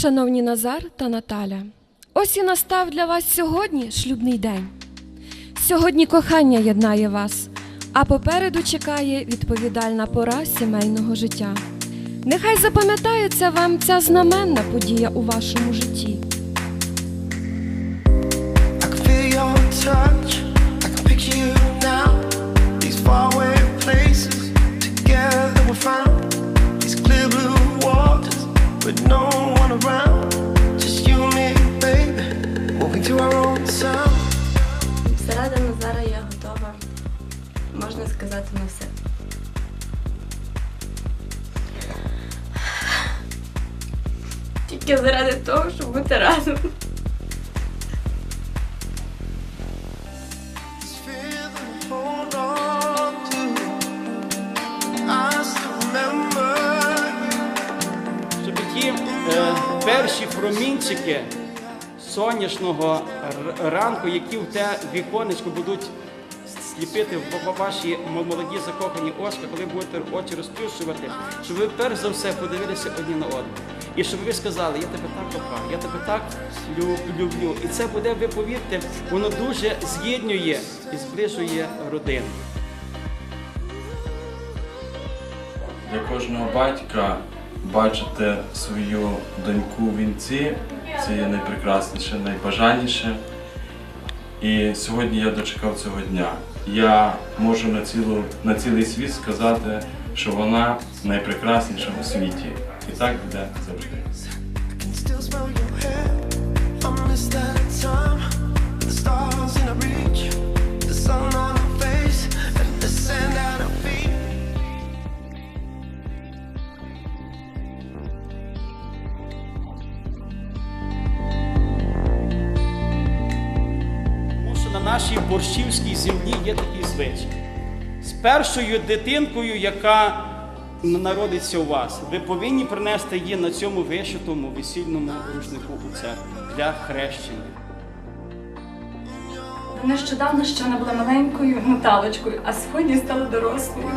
Шановні Назар та Наталя, ось і настав для вас сьогодні шлюбний день. Сьогодні кохання єднає вас, а попереду чекає відповідальна пора сімейного життя. Нехай запам'ятається вам ця знаменна подія у вашому житті. Всередину зараз я готова, можна сказати, на все. Тільки заради того, щоб бути разом. Е, перші промінчики сонячного ранку, які в те віконечко будуть сліпити в ваші молоді закохані очі, коли будете очі розплющувати, щоб ви перш за все подивилися одні на одного. І щоб ви сказали, я тебе так кохаю, я тебе так люблю. І це буде, ви повірте, воно дуже з'єднує і зближує родину. Для кожного батька бачити свою доньку в вінці це є найпрекрасніше, найбажаніше. І сьогодні я дочекав цього дня. Я можу на, цілу, на цілий світ сказати, що вона найпрекрасніша у світі. І так буде завжди. Нашій борщівській землі є такий звичай. З першою дитинкою, яка народиться у вас, ви повинні принести її на цьому вишитому весільному рушнику у церкву для хрещення. Нещодавно ще вона була маленькою Наталочкою, а сьогодні стала дорослою.